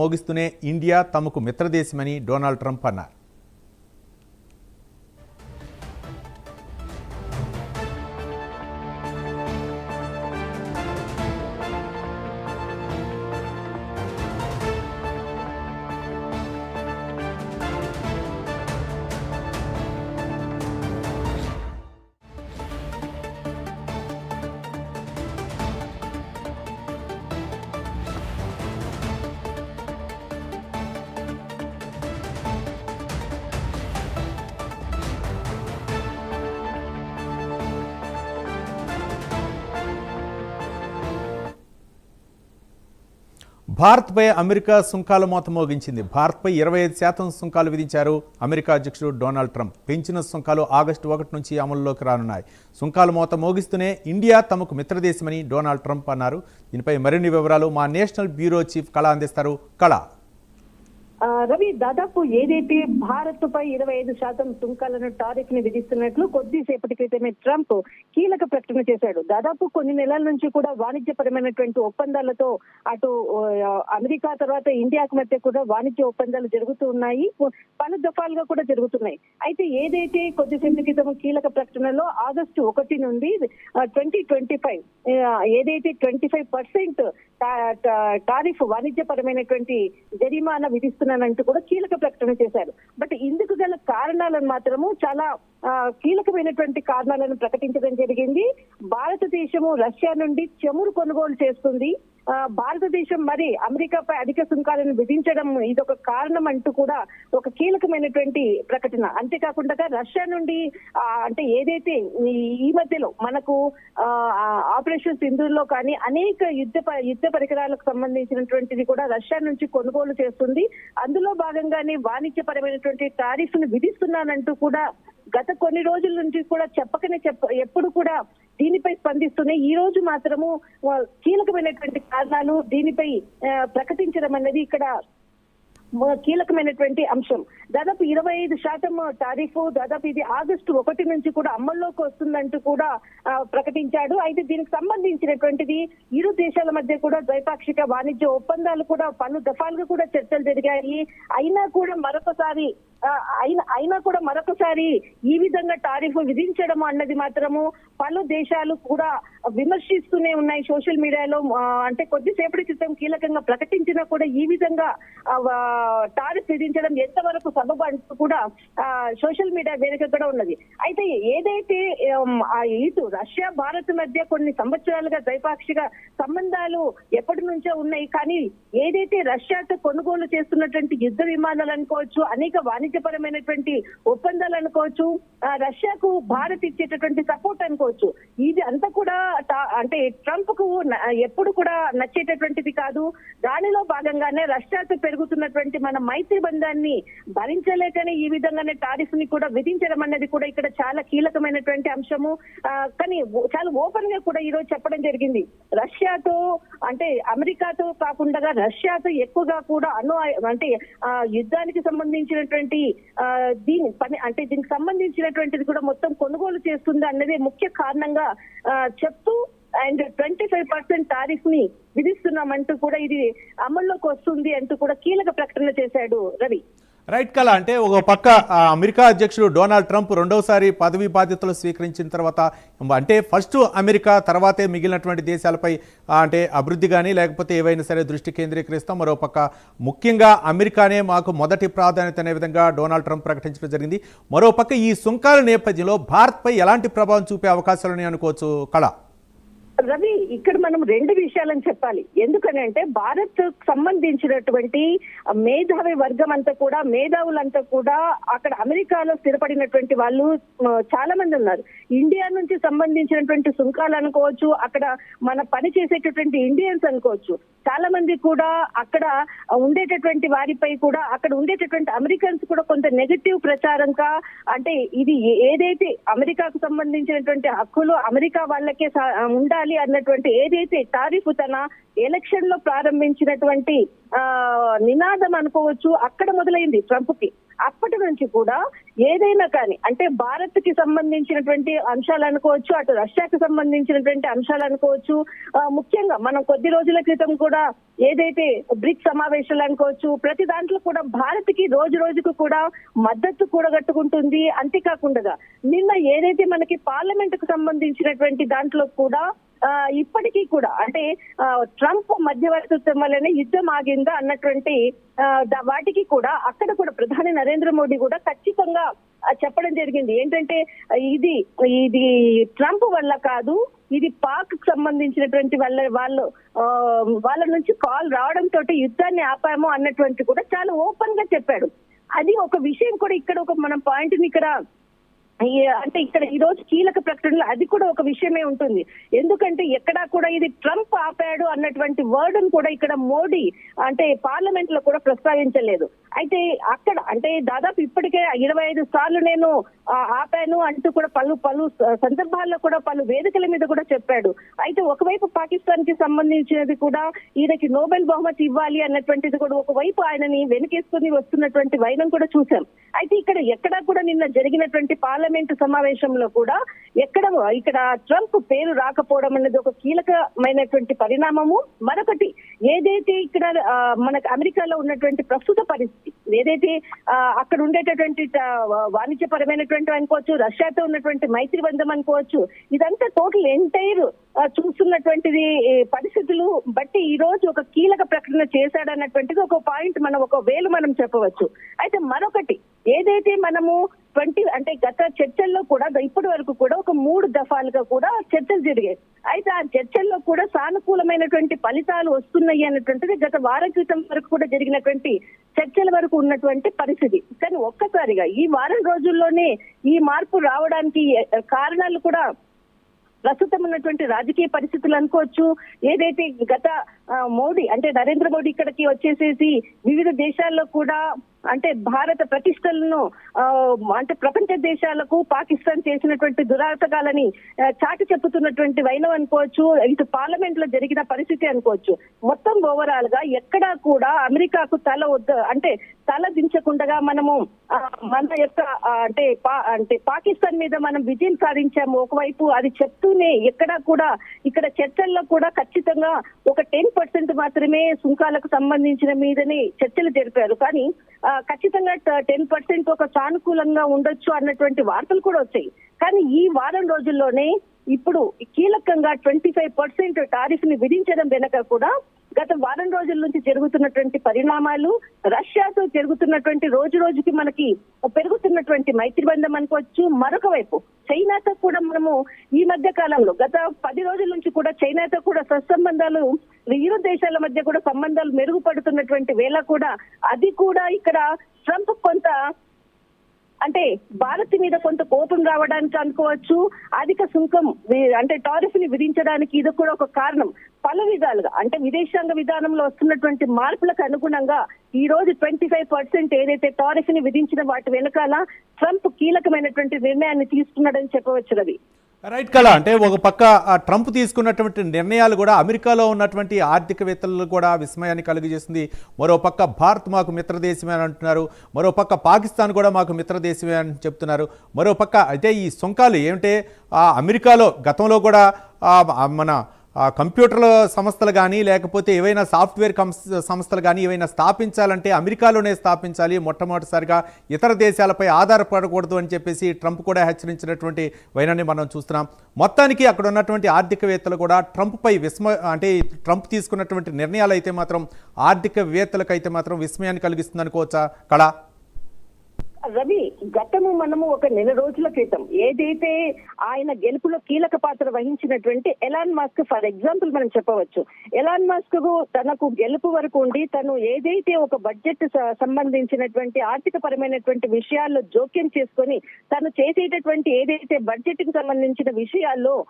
మోగిస్తూనే India తమకు మిత్రదేశమని Donald Trump అన్నారు. భారత్పై అమెరికా సుంకాలు మోత మోగించింది. భారత్పై ఇరవై ఐదు శాతం సుంకాలు విధించారు అమెరికా అధ్యక్షుడు డొనాల్డ్ ట్రంప్. పెంచిన సుంకాలు ఆగస్టు ఒకటి నుంచి అమల్లోకి రానున్నాయి. సుంకాలు మోత మోగిస్తూనే ఇండియా తమకు మిత్రదేశమని డొనాల్డ్ ట్రంప్ అన్నారు. దీనిపై మరిన్ని వివరాలు మా నేషనల్ బ్యూరో చీఫ్ కళ అందిస్తారు. కళ. రవి దాదాపు ఏదైతే భారత్ పై ఇరవై ఐదు శాతం సుంకాలను టారిఫ్ని విధిస్తున్నట్లు కొద్దిసేపటి క్రితమే ట్రంప్ కీలక ప్రకటన చేశాడు. దాదాపు కొన్ని నెలల నుంచి కూడా వాణిజ్యపరమైనటువంటి ఒప్పందాలతో అటు అమెరికా తర్వాత ఇండియాకు మధ్య కూడా వాణిజ్య ఒప్పందాలు జరుగుతూ ఉన్నాయి. పలు దఫాలుగా కూడా జరుగుతున్నాయి. అయితే ఏదైతే కొద్దిసేపటి క్రితం కీలక ప్రకటనలో ఆగస్టు ఒకటి నుండి ట్వంటీ ట్వంటీ ఫైవ్ ఏదైతే ట్వంటీ ఫైవ్ పర్సెంట్ టారిఫ్ వాణిజ్యపరమైనటువంటి జరిమానా విధిస్తున్నానంటూ కూడా కీలక ప్రకటన చేశారు. బట్ ఇందుకు గల కారణాలను మాత్రము చాలా ఆ, కీలకమైనటువంటి కారణాలను ప్రకటించడం జరిగింది. భారతదేశము రష్యా నుండి చమురు కొనుగోలు చేస్తుంది. భారతదేశం మరి అమెరికాపై అధిక సుంకాలను విధించడం ఇదొక కారణం అంటూ కూడా ఒక కీలకమైనటువంటి ప్రకటన. అంతేకాకుండా రష్యా నుండి అంటే ఏదైతే ఈ- మధ్యలో మనకు ఆ, ఆపరేషన్ సింధుల్లో కానీ అనేక యుద్ధ యుద్ధ పరికరాలకు సంబంధించినటువంటిది కూడా రష్యా నుంచి కొనుగోలు చేస్తుంది. అందులో భాగంగానే వాణిజ్యపరమైనటువంటి టారిఫ్ను విధిస్తున్నానంటూ కూడా గత కొన్ని రోజుల నుంచి కూడా చెప్పకనే చెప్ప ఎప్పుడు కూడా దీనిపై స్పందిస్తూనే ఈ రోజు మాత్రము కీలకమైనటువంటి కారణాలు దీనిపై ప్రకటించడం అనేది ఇక్కడ కీలకమైనటువంటి అంశం. దాదాపు ఇరవై ఐదు శాతం తారీఫ్ దాదాపు ఇది ఆగస్టు ఒకటి నుంచి కూడా అమల్లోకి వస్తుందంటూ కూడా ప్రకటించాడు. అయితే దీనికి సంబంధించినటువంటిది ఇరు దేశాల మధ్య కూడా ద్వైపాక్షిక వాణిజ్య ఒప్పందాలు కూడా పలు దఫాలుగా కూడా చర్చలు జరిగాయి. అయినా కూడా మరొకసారి అయినా అయినా కూడా మరొకసారి ఈ విధంగా టారిఫ్ విధించడం అన్నది మాత్రము పలు దేశాలు కూడా విమర్శిస్తూనే ఉన్నాయి సోషల్ మీడియాలో. ఆ, అంటే కొద్దిసేపటి క్రితం కీలకంగా ప్రకటించినా కూడా ఈ విధంగా టారిఫ్ విధించడం ఎంతవరకు సబబు అంటూ కూడా ఆ, సోషల్ మీడియా వేదిక కూడా ఉన్నది. అయితే ఏదైతే ఆ ఇటు రష్యా భారత్ మధ్య కొన్ని సంవత్సరాలుగా ద్వైపాక్షిక సంబంధాలు ఎప్పటి నుంచో ఉన్నాయి. కానీ ఏదైతే రష్యాతో కొనుగోలు చేస్తున్నటువంటి యుద్ధ విమానాలు అనుకోవచ్చు అనేక వాణిజ్యపరమైనటువంటి ఒప్పందాలు అనుకోవచ్చు రష్యాకు భారత్ ఇచ్చేటటువంటి సపోర్ట్ అనుకోవచ్చు. ఇది అంతా కూడా అంటే ట్రంప్కు ఎప్పుడు కూడా నచ్చేటటువంటిది కాదు. దానిలో భాగంగానే రష్యాతో పెరుగుతున్నటువంటి మన మైత్రి బంధాన్ని భరించలేకనే ఈ విధంగానే టారిఫ్ని కూడా విధించడం అనేది కూడా ఇక్కడ చాలా కీలకమైనటువంటి అంశము. కానీ చాలా ఓపెన్గా కూడా ఈ రోజు చెప్పడం జరిగింది. రష్యాతో అంటే అమెరికాతో కాకుండా రష్యాతో ఎక్కువగా కూడా అను అంటే యుద్ధానికి సంబంధించినటువంటి కాబట్టి దీని పని అంటే దీనికి సంబంధించినటువంటిది కూడా మొత్తం కొనుగోలు చేస్తుంది అన్నదే ముఖ్య కారణంగా చెప్తూ అండ్ ట్వంటీ ఫైవ్ పర్సెంట్ టారిఫ్ని విధిస్తున్నామంటూ కూడా ఇది అమల్లోకి వస్తుంది అంటూ కూడా కీలక ప్రకటన చేశాడు రవి. రైట్ కళ అంటే ఒక పక్క అమెరికా అధ్యక్షుడు డొనాల్డ్ ట్రంప్ రెండవసారి పదవి బాధ్యతలు స్వీకరించిన తర్వాత అంటే ఫస్ట్ అమెరికా తర్వాతే మిగిలినటువంటి దేశాలపై అంటే అభివృద్ధి కానీ లేకపోతే ఏవైనా సరే దృష్టి కేంద్రీకరిస్తాం. మరో పక్క ముఖ్యంగా అమెరికానే మాకు మొదటి ప్రాధాన్యత అనే విధంగా డొనాల్డ్ ట్రంప్ ప్రకటించడం జరిగింది. మరోపక్క ఈ సుంకాల నేపథ్యంలో భారత్పై ఎలాంటి ప్రభావం చూపే అవకాశాలు అనుకోవచ్చు కళ. రవి ఇక్కడ మనం రెండు విషయాలను చెప్పాలి. ఎందుకనంటే భారత్ సంబంధించినటువంటి మేధావి వర్గం అంతా కూడా మేధావులంతా కూడా అక్కడ అమెరికాలో స్థిరపడినటువంటి వాళ్ళు చాలా మంది ఉన్నారు. ఇండియా నుంచి సంబంధించినటువంటి సుంకాలు అనుకోవచ్చు అక్కడ మన పని చేసేటటువంటి ఇండియన్స్ అనుకోవచ్చు. చాలా మంది కూడా అక్కడ ఉండేటటువంటి వారిపై కూడా అక్కడ ఉండేటటువంటి అమెరికన్స్ కూడా కొంత నెగటివ్ ప్రచారంగా అంటే ఇది ఏదైతే అమెరికాకు సంబంధించినటువంటి హక్కులు అమెరికా వాళ్ళకే ఉండాలి ఇవ్వాలి అన్నటువంటి ఏదైతే తారీఫ్ తన ఎలక్షన్లో ప్రారంభించినటువంటి ఆ నినాదం అనుకోవచ్చు అక్కడ మొదలైంది ట్రంప్కి అప్పటి నుంచి కూడా ఏదైనా కానీ అంటే భారత్కి సంబంధించినటువంటి అంశాలు అనుకోవచ్చు అటు రష్యాకి సంబంధించినటువంటి అంశాలు అనుకోవచ్చు ముఖ్యంగా మనం కొద్ది రోజుల క్రితం కూడా ఏదైతే బ్రిక్స్ సమావేశాలు అనుకోవచ్చు ప్రతి దాంట్లో కూడా భారత్కి రోజు రోజుకు కూడా మద్దతు కూడగట్టుకుంటుంది. అంతేకాకుండా నిన్న ఏదైతే మనకి పార్లమెంట్కు సంబంధించినటువంటి దాంట్లో కూడా ఇప్పటికీ కూడా అంటే ఆ, ట్రంప్ మధ్యవర్తిత్వం వల్లనే యుద్ధం ఆగిందా అన్నటువంటి వాటికి కూడా అక్కడ కూడా ప్రధాని నరేంద్ర మోడీ కూడా ఖచ్చితంగా చెప్పడం జరిగింది. ఏంటంటే ఇది ఇది ట్రంప్ వల్ల కాదు ఇది పాక్కు సంబంధించినటువంటి వాళ్ళ వాళ్ళు ఆ, వాళ్ళ నుంచి కాల్ రావడం తోటి యుద్ధాన్ని ఆపాము అన్నటువంటి కూడా చాలా ఓపెన్గా చెప్పాడు. అది ఒక విషయం కూడా ఇక్కడ ఒక మనం పాయింట్ని ఇక్కడ అంటే ఇక్కడ ఈ రోజు కీలక ప్రకటనలో అది కూడా ఒక విషయమే ఉంటుంది. ఎందుకంటే ఎక్కడా కూడా ఇది ట్రంప్ ఆపాడు అన్నటువంటి వర్డ్ కూడా ఇక్కడ మోడీ అంటే పార్లమెంట్లో కూడా ప్రస్తావించలేదు. అయితే అక్కడ అంటే దాదాపు ఇప్పటికే ఇరవై ఐదు సార్లు నేను ఆపాను అంటూ కూడా పలు పలు సందర్భాల్లో కూడా పలు వేదికల మీద కూడా చెప్పాడు. అయితే ఒకవైపు పాకిస్తాన్కి సంబంధించినది కూడా ఈయనకి నోబెల్ బహుమతి ఇవ్వాలి అన్నటువంటిది కూడా ఒకవైపు ఆయనని వెనుకేసుకుని వస్తున్నటువంటి వైనం కూడా చూసాం అయితే ఇక్కడ ఎక్కడా కూడా నిన్న జరిగినటువంటి పార్లమెంట్ సమావేశంలో కూడా ఎక్కడ ఇక్కడ ట్రంప్ పేరు రాకపోవడం అనేది ఒక కీలకమైనటువంటి పరిణామము. మరొకటి ఏదైతే ఇక్కడ మనకు అమెరికాలో ఉన్నటువంటి ప్రస్తుత పరిస్థితి ఏదైతే అక్కడ ఉండేటటువంటి వాణిజ్యపరమైనటువంటి అనుకోవచ్చు రష్యాతో ఉన్నటువంటి మైత్రి బంధం అనుకోవచ్చు ఇదంతా టోటల్ ఎంటైర్ చూస్తున్నటువంటిది పరిస్థితులు బట్టి ఈ రోజు ఒక కీలక ప్రకటన చేశాడన్నటువంటిది ఒక పాయింట్ మనం ఒక వేలు మనం చెప్పవచ్చు. అయితే మరొకటి ఏదైతే మనము ట్వంటీ అంటే గత చర్చల్లో కూడా ఇప్పటి వరకు కూడా ఒక మూడు దఫాలుగా కూడా చర్చలు జరిగాయి. అయితే ఆ చర్చల్లో కూడా సానుకూలమైనటువంటి ఫలితాలు వస్తున్నాయి అన్నటువంటిది గత వారం క్రితం వరకు కూడా జరిగినటువంటి చర్చల వరకు ఉన్నటువంటి పరిస్థితి. కానీ ఒక్కసారిగా ఈ వారం రోజుల్లోనే ఈ మార్పు రావడానికి కారణాలు కూడా ప్రస్తుతం ఉన్నటువంటి రాజకీయ పరిస్థితులు అనుకోవచ్చు. ఏదైతే గత మోడీ అంటే నరేంద్ర మోడీ ఇక్కడికి వచ్చేసేసి వివిధ దేశాల్లో కూడా అంటే భారత ప్రతిష్టలను అంటే ప్రపంచ దేశాలకు పాకిస్తాన్ చేసినటువంటి దురాగతాలని చాటి చెప్పుతున్నటువంటి వైనం అనుకోవచ్చు ఇటు పార్లమెంట్లో జరిగిన పరిస్థితి అనుకోవచ్చు. మొత్తం ఓవరాల్గా ఎక్కడా కూడా అమెరికాకు తల వద్ద అంటే తల దించకుండా మనము మన యొక్క అంటే పా- అంటే పాకిస్తాన్ మీద మనం విజయం సాధించాము. ఒకవైపు అది చెప్తూనే ఎక్కడా కూడా ఇక్కడ చర్చల్లో కూడా ఖచ్చితంగా ఒక టెన్ పర్సెంట్ మాత్రమే సుంకాలకు సంబంధించిన మీదనే చర్చలు జరిపారు. కానీ ఖచ్చితంగా టెన్ పర్సెంట్ ఒక సానుకూలంగా ఉండొచ్చు అన్నటువంటి వార్తలు కూడా వచ్చాయి. కానీ ఈ వారం రోజుల్లోనే ఇప్పుడు కీలకంగా ట్వంటీ ఫైవ్ పర్సెంట్ టారిఫ్ని విధించడం వెనక కూడా గత వారం రోజుల నుంచి జరుగుతున్నటువంటి పరిణామాలు రష్యాతో జరుగుతున్నటువంటి రోజు రోజుకి మనకి పెరుగుతున్నటువంటి మైత్రి బంధం అనుకోవచ్చు. మరొక వైపు చైనాతో కూడా మనము ఈ మధ్య కాలంలో గత పది రోజుల నుంచి కూడా చైనాతో కూడా సత్సంబంధాలు ఇరు దేశాల మధ్య కూడా సంబంధాలు మెరుగుపడుతున్నటువంటి వేళ కూడా అది కూడా ఇక్కడ ట్రంప్ కొంత అంటే భారత్ మీద కొంత కోపం రావడానికి అనుకోవచ్చు అధిక సుంకం అంటే టారిఫ్ని విధించడానికి ఇది కూడా ఒక కారణం. పలు విధాలుగా అంటే విదేశాంగ విధానంలో వస్తున్నటువంటి మార్పులకు అనుగుణంగా ఈ రోజు ట్వంటీ ఫైవ్ పర్సెంట్ ఏదైతే టారిఫ్ని విధించిన వాటి వెనకాల ట్రంప్ కీలకమైనటువంటి నిర్ణయాన్ని తీసుకున్నాడని చెప్పవచ్చు రవి రైట్ కళ అంటే ఒక పక్క ఆ ట్రంప్ తీసుకున్నటువంటి నిర్ణయాలు కూడా అమెరికాలో ఉన్నటువంటి ఆర్థికవేత్తలు కూడా విస్మయాన్ని కలుగజేస్తుంది మరో పక్క భారత్ మాకు మిత్రదేశమే అని అంటున్నారు. మరో పక్క పాకిస్తాన్ కూడా మాకు మిత్రదేశమే అని చెప్తున్నారు. మరో పక్క అయితే ఈ సుంకాలు ఏమిటే? అమెరికాలో గతంలో కూడా మన కంప్యూటర్ల సంస్థలు కానీ లేకపోతే ఏవైనా సాఫ్ట్వేర్ కంస్- సంస్థలు కానీ ఏవైనా స్థాపించాలంటే అమెరికాలోనే స్థాపించాలి. మొట్టమొదటిసారిగా ఇతర దేశాలపై ఆధారపడకూడదు అని చెప్పేసి ట్రంప్ కూడా హెచ్చరించినటువంటి వైనాన్ని మనం చూస్తున్నాం. మొత్తానికి అక్కడ ఉన్నటువంటి ఆర్థికవేత్తలు కూడా ట్రంప్పై విస్మ అంటే ట్రంప్ తీసుకున్నటువంటి నిర్ణయాలు అయితే మాత్రం ఆర్థికవేత్తలకు అయితే మాత్రం విస్మయాన్ని కలిగిస్తుంది అనుకోవచ్చా కళ. రవి గతము మనము ఒక నెల రోజుల క్రితం ఏదైతే ఆయన గెలుపులో కీలక పాత్ర వహించినటువంటి ఎలాన్ మాస్క్ ఫర్ ఎగ్జాంపుల్ మనం చెప్పవచ్చు. ఎలాన్ మాస్క్ తనకు గెలుపు వరకు ఉండి తను ఏదైతే ఒక బడ్జెట్ సంబంధించినటువంటి ఆర్థిక పరమైనటువంటి విషయాల్లో జోక్యం చేసుకొని తను చేసేటటువంటి ఏదైతే బడ్జెట్కి సంబంధించిన విషయాల్లో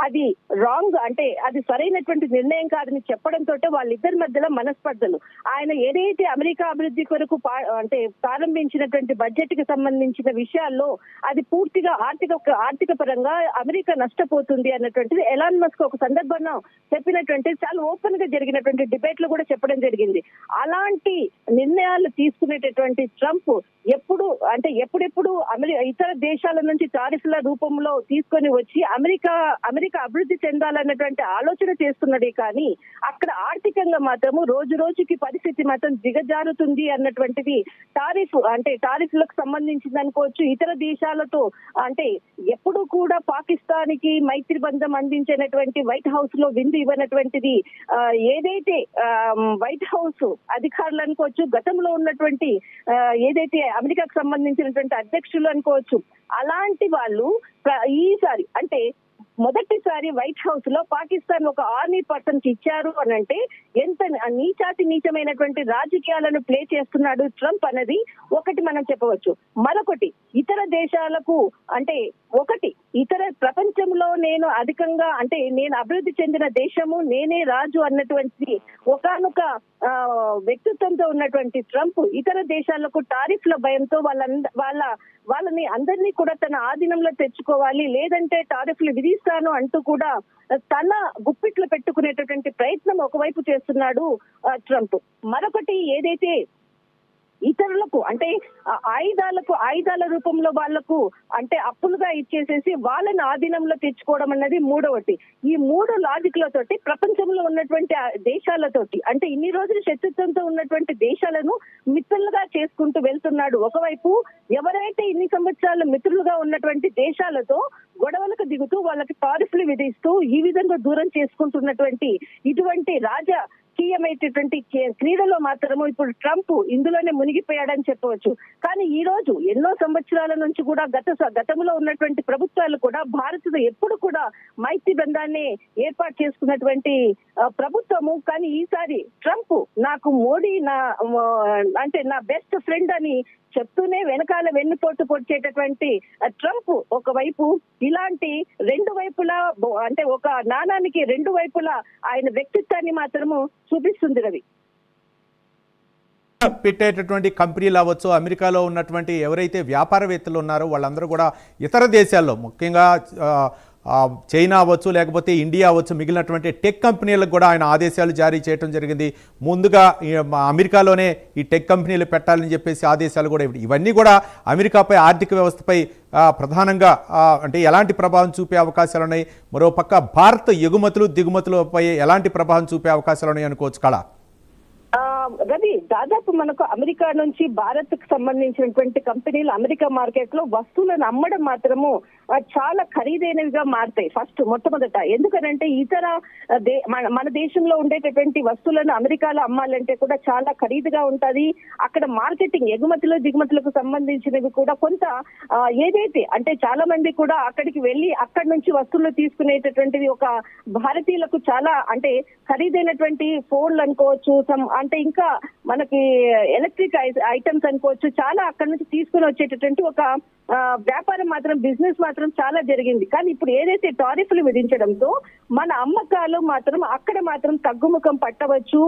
అది రాంగ్ అంటే అది సరైనటువంటి నిర్ణయం కాదని చెప్పడంతో వాళ్ళిద్దరి మధ్యలో మనస్పర్ధలు. ఆయన ఏదైతే అమెరికా అభివృద్ధి కొరకు పా- అంటే ప్రారంభించినటువంటి బడ్జెట్కి సంబంధించిన విషయాల్లో అది పూర్తిగా ఆర్థిక ఆర్థిక పరంగా అమెరికా నష్టపోతుంది అన్నటువంటిది ఎలాన్ మస్క్ ఒక సందర్భంలో చెప్పినటువంటి చాలా ఓపెన్గా జరిగినటువంటి డిబేట్లో కూడా చెప్పడం జరిగింది. అలాంటి నిర్ణయాలు తీసుకునేటటువంటి ట్రంప్ ఎప్పుడు అంటే ఎప్పుడెప్పుడు అమెరికా ఇతర దేశాల నుంచి టారిఫ్ల రూపంలో తీసుకొని వచ్చి అమెరికా అమెరికా అభివృద్ధి చెందాలన్నటువంటి ఆలోచన చేస్తున్నది కానీ అక్కడ ఆర్థికంగా మాత్రము రోజు రోజుకి పరిస్థితి మాత్రం దిగజారుతుంది అన్నటువంటిది టారిఫ్ అంటే కేసులకు సంబంధించింది అనుకోవచ్చు ఇతర దేశాలతో అంటే ఎప్పుడు కూడా పాకిస్తాన్కి మైత్రి బంధం అందించినటువంటి వైట్ హౌస్లో విందు ఇవ్వనటువంటిది ఏదైతే ఆ, వైట్ హౌస్ అధికారులు అనుకోవచ్చు గతంలో ఉన్నటువంటి ఏదైతే అమెరికాకు సంబంధించినటువంటి అధ్యక్షులు అనుకోవచ్చు అలాంటి వాళ్ళు ఈసారి అంటే మొదటిసారి వైట్ హౌస్లో పాకిస్తాన్ ఒక ఆర్మీ పర్సన్కి ఇచ్చారు అని అంటే ఎంత నీచాతి నీచమైనటువంటి రాజకీయాలను ప్లే చేస్తున్నాడు ట్రంప్ అనేది ఒకటి మనం చెప్పవచ్చు. మరొకటి ఇతర దేశాలకు అంటే ఒకటి ఇతర ప్రపంచంలో నేను అధికంగా అంటే నేను అభివృద్ధి చెందిన దేశము నేనే రాజు అన్నటువంటి ఒకనొక వ్యక్తిత్వంతో ఉన్నటువంటి ట్రంప్ ఇతర దేశాలకు టారిఫ్ల భయంతో వాళ్ళ వాళ్ళ వాళ్ళని అందరినీ కూడా తన ఆధీనంలో తెచ్చుకోవాలి లేదంటే టారిఫ్లు విధిస్తాను అంటూ కూడా తన గుప్పిట్లు పెట్టుకునేటటువంటి ప్రయత్నం ఒకవైపు చేస్తున్నాడు ట్రంప్. మరొకటి ఏదైతే ఇతరులకు అంటే ఆయుధాలకు ఆయుధాల రూపంలో వాళ్ళకు అంటే అప్పులుగా ఇచ్చేసేసి వాళ్ళని ఆధీనంలో తెచ్చుకోవడం అన్నది మూడవటి. ఈ మూడు లాజిక్లతోటి ప్రపంచంలో ఉన్నటువంటి దేశాలతోటి అంటే ఇన్ని రోజులు శత్రుత్వంతో ఉన్నటువంటి దేశాలను మిత్రులుగా చేసుకుంటూ వెళ్తున్నాడు. ఒకవైపు ఎవరైతే ఇన్ని సంవత్సరాలు మిత్రులుగా ఉన్నటువంటి దేశాలతో గొడవలకు దిగుతూ వాళ్ళకి టారిఫ్లు విధిస్తూ ఈ విధంగా దూరం చేసుకుంటున్నటువంటి ఇటువంటి రాజా జాతీయమైనటువంటి క్రీడలో మాత్రము ఇప్పుడు ట్రంప్ ఇందులోనే మునిగిపోయాడని చెప్పవచ్చు. కానీ ఈ రోజు ఎన్నో సంవత్సరాల నుంచి కూడా గత స- గతంలో ఉన్నటువంటి ప్రభుత్వాలు కూడా భారత్ ఎప్పుడు కూడా మైత్రి బంధాన్ని ఏర్పాటు చేసుకున్నటువంటి ప్రభుత్వము కానీ ఈసారి ట్రంప్ నాకు మోడీ నా అంటే నా బెస్ట్ ఫ్రెండ్ అని చెప్తూనే వెనకాల వెన్నుపోటు పొడిచేటటువంటి ట్రంప్ ఒకవైపు ఇలాంటి రెండు వైపులా అంటే ఒక నాణానికి రెండు వైపులా ఆయన వ్యక్తిత్వాన్ని మాత్రము చూపిస్తుంది రవి. పెట్టేటటువంటి కంపెనీలు అవ్వచ్చు అమెరికాలో ఉన్నటువంటి ఎవరైతే వ్యాపారవేత్తలు ఉన్నారో వాళ్ళందరూ కూడా ఇతర దేశాల్లో ముఖ్యంగా చైనా అవ్వచ్చు లేకపోతే ఇండియా అవ్వచ్చు మిగిలినటువంటి టెక్ కంపెనీలకు కూడా ఆయన ఆదేశాలు జారీ చేయడం జరిగింది. ముందుగా ఈ మా అమెరికాలోనే ఈ టెక్ కంపెనీలు పెట్టాలని చెప్పేసి ఆదేశాలు కూడా ఇవన్నీ కూడా అమెరికాపై ఆర్థిక వ్యవస్థపై ప్రధానంగా అంటే ఎలాంటి ప్రభావం చూపే అవకాశాలు ఉన్నాయి? మరోపక్క భారత్ ఎగుమతులు దిగుమతులపై ఎలాంటి ప్రభావం చూపే అవకాశాలు ఉన్నాయి అనుకోవచ్చు కళ? రవి దాదాపు మనకు అమెరికా నుంచి భారత్కు సంబంధించినటువంటి కంపెనీలు అమెరికా మార్కెట్లో వస్తువులను అమ్మడం మాత్రము చాలా ఖరీదైనవిగా మారుతాయి. ఫస్ట్ మొట్టమొదట. ఎందుకనంటే ఇతర దే- మన మన దేశంలో ఉండేటటువంటి వస్తువులను అమెరికాలో అమ్మాలంటే కూడా చాలా ఖరీదుగా ఉంటది. అక్కడ మార్కెటింగ్ ఎగుమతులు దిగుమతులకు సంబంధించినవి కూడా కొంత ఏదైతే అంటే చాలా మంది కూడా అక్కడికి వెళ్ళి అక్కడి నుంచి వస్తువులు తీసుకునేటటువంటిది ఒక భారతీయులకు చాలా అంటే ఖరీదైనటువంటి ఫోన్లు అనుకోవచ్చు అంటే ఇంకా మనకి ఎలక్ట్రిక్ ఐటమ్స్ అనుకోవచ్చు చాలా అక్కడ నుంచి తీసుకుని వచ్చేటటువంటి ఒక వ్యాపారం మాత్రం బిజినెస్ మాత్రం చాలా జరిగింది. కానీ ఇప్పుడు ఏదైతే టారిఫ్లు విధించడంతో మన అమ్మకాలు మాత్రం అక్కడ మాత్రం తగ్గుముఖం పట్టవచ్చు.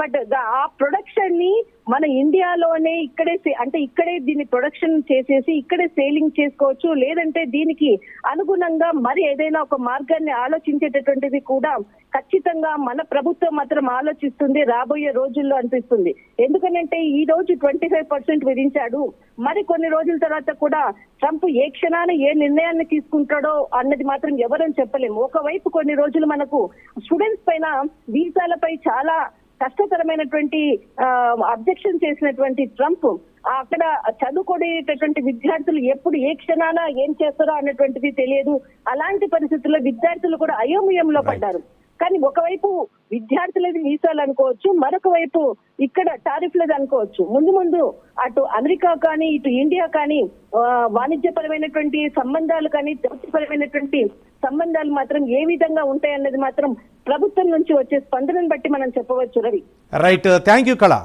బట్ ఆ ప్రొడక్షన్ని మన ఇండియాలోనే ఇక్కడే అంటే ఇక్కడే దీన్ని ప్రొడక్షన్ చేసేసి ఇక్కడే సేలింగ్ చేసుకోవచ్చు. లేదంటే దీనికి అనుగుణంగా మరి ఏదైనా ఒక మార్గాన్ని ఆలోచించేటటువంటిది కూడా ఖచ్చితంగా మన ప్రభుత్వం మాత్రం ఆలోచిస్తుంది. రాబోయే రోజుల్లో అనిపిస్తుంది. ఎందుకనంటే ఈ రోజు ట్వంటీ ఫైవ్ పర్సెంట్ విధించాడు. మరి కొన్ని రోజుల తర్వాత కూడా ట్రంప్ ఏ క్షణాన ఏ నిర్ణయాన్ని తీసుకుంటాడో అన్నది మాత్రం ఎవరని చెప్పలేము ఒకవైపు కొన్ని రోజులు మనకు స్టూడెంట్స్ పైన వీసాలపై చాలా కష్టతరమైనటువంటి అబ్జెక్షన్ చేసినటువంటి ట్రంప్ అక్కడ చదువుకునేటటువంటి విద్యార్థులు ఎప్పుడు ఏ క్షణాన ఏం చేస్తారో అన్నటువంటిది తెలియదు. అలాంటి పరిస్థితుల్లో విద్యార్థులు కూడా అయోమయంలో పడ్డారు. కానీ ఒకవైపు విద్యార్థులది వీసాలు అనుకోవచ్చు మరొక వైపు ఇక్కడ టారిఫ్లది అనుకోవచ్చు. ముందు ముందు అటు అమెరికా కానీ ఇటు ఇండియా కానీ వాణిజ్యపరమైనటువంటి సంబంధాలు కానీ దౌత్యపరమైనటువంటి సంబంధాలు మాత్రం ఏ విధంగా ఉంటాయన్నది మాత్రం ప్రభుత్వం నుంచి వచ్చే స్పందనను బట్టి మనం చెప్పవచ్చు రవి. రైట్ థ్యాంక్ యూ కళ